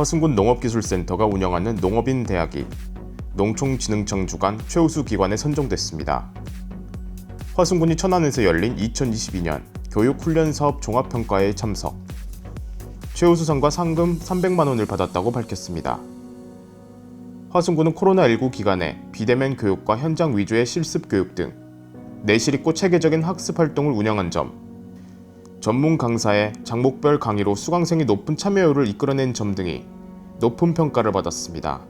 허승군 농업기술센터가 운영하는 농업인 대학이 농촌진흥청 주관 최우수 기관에 선정됐습니다. 허승군이 천안에서 열린 2022년 교육훈련사업 종합평가에 참석. 최우수상과 상금 300만 원을 받았다고 밝혔습니다. 화순군은 코로나19 기간에 비대면 교육과 현장 위주의 실습 교육 등 내실 있고 체계적인 학습 활동을 운영한 점, 전문 강사의 장목별 강의로 수강생이 높은 참여율을 이끌어낸 점 등이 높은 평가를 받았습니다.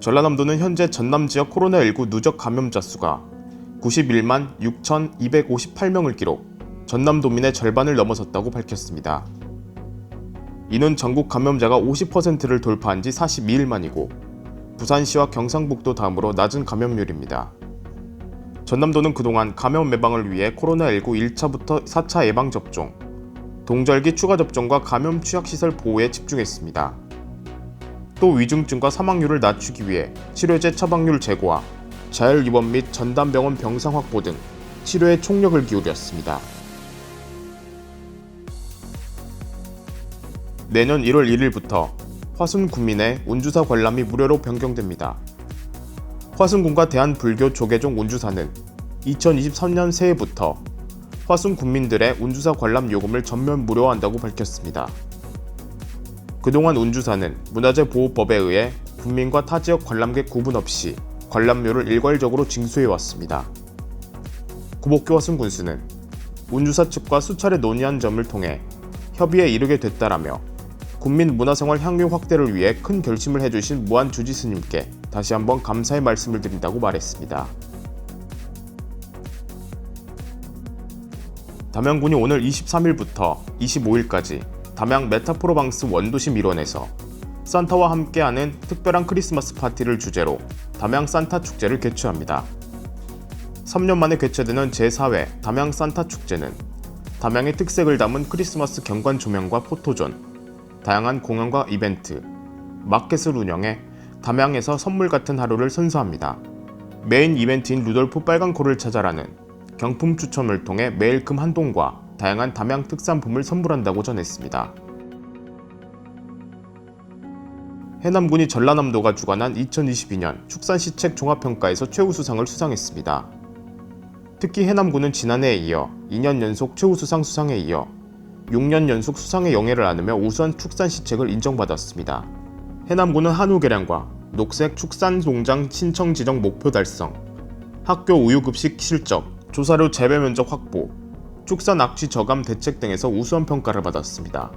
전라남도는 현재 전남 지역 코로나19 누적 감염자 수가 91만 6,258명을 기록, 전남도민의 절반을 넘어섰다고 밝혔습니다. 이는 전국 감염자가 50%를 돌파한 지 42일 만이고 부산시와 경상북도 다음으로 낮은 감염률입니다. 전남도는 그동안 감염 예방을 위해 코로나19 1차부터 4차 예방 접종, 동절기 추가 접종과 감염 취약 시설 보호에 집중했습니다. 또 위중증과 사망률을 낮추기 위해 치료제 처방률 제고와 자율 입원 및 전담 병원 병상 확보 등 치료에 총력을 기울였습니다. 내년 1월 1일부터 화순 군민의 운주사 관람이 무료로 변경됩니다. 화순군과 대한불교 조계종 운주사는 2023년 새해부터 화순 군민들의 운주사 관람 요금을 전면 무료화한다고 밝혔습니다. 그동안 운주사는 문화재 보호법에 의해 군민과 타 지역 관람객 구분 없이 관람료를 일괄적으로 징수해 왔습니다. 구복교 화순 군수는 운주사 측과 수차례 논의한 점을 통해 협의에 이르게 됐다라며 국민 문화생활 향유 확대를 위해 큰 결심을 해주신 무한 주지 스님께 다시 한번 감사의 말씀을 드린다고 말했습니다. 담양군이 오늘 23일부터 25일까지 담양 메타프로방스 원도심 일원에서 산타와 함께하는 특별한 크리스마스 파티를 주제로 담양 산타 축제를 개최합니다. 3년 만에 개최되는 제4회 담양 산타 축제는 담양의 특색을 담은 크리스마스 경관 조명과 포토존, 다양한 공연과 이벤트, 마켓을 운영해 담양에서 선물 같은 하루를 선사합니다. 메인 이벤트인 루돌프 빨간 코를 찾아라는 경품 추첨을 통해 매일 금 한 동과 다양한 담양 특산품을 선물한다고 전했습니다. 해남군이 전라남도가 주관한 2022년 축산시책 종합평가에서 최우수상을 수상했습니다. 특히 해남군은 지난해에 이어 2년 연속 최우수상 수상에 이어 6년 연속 수상의 영예를 안으며 우수한 축산 시책을 인정받았습니다. 해남군은 한우 개량과 녹색 축산 농장 신청 지정 목표 달성, 학교 우유 급식 실적, 조사료 재배 면적 확보, 축산 악취 저감 대책 등에서 우수한 평가를 받았습니다.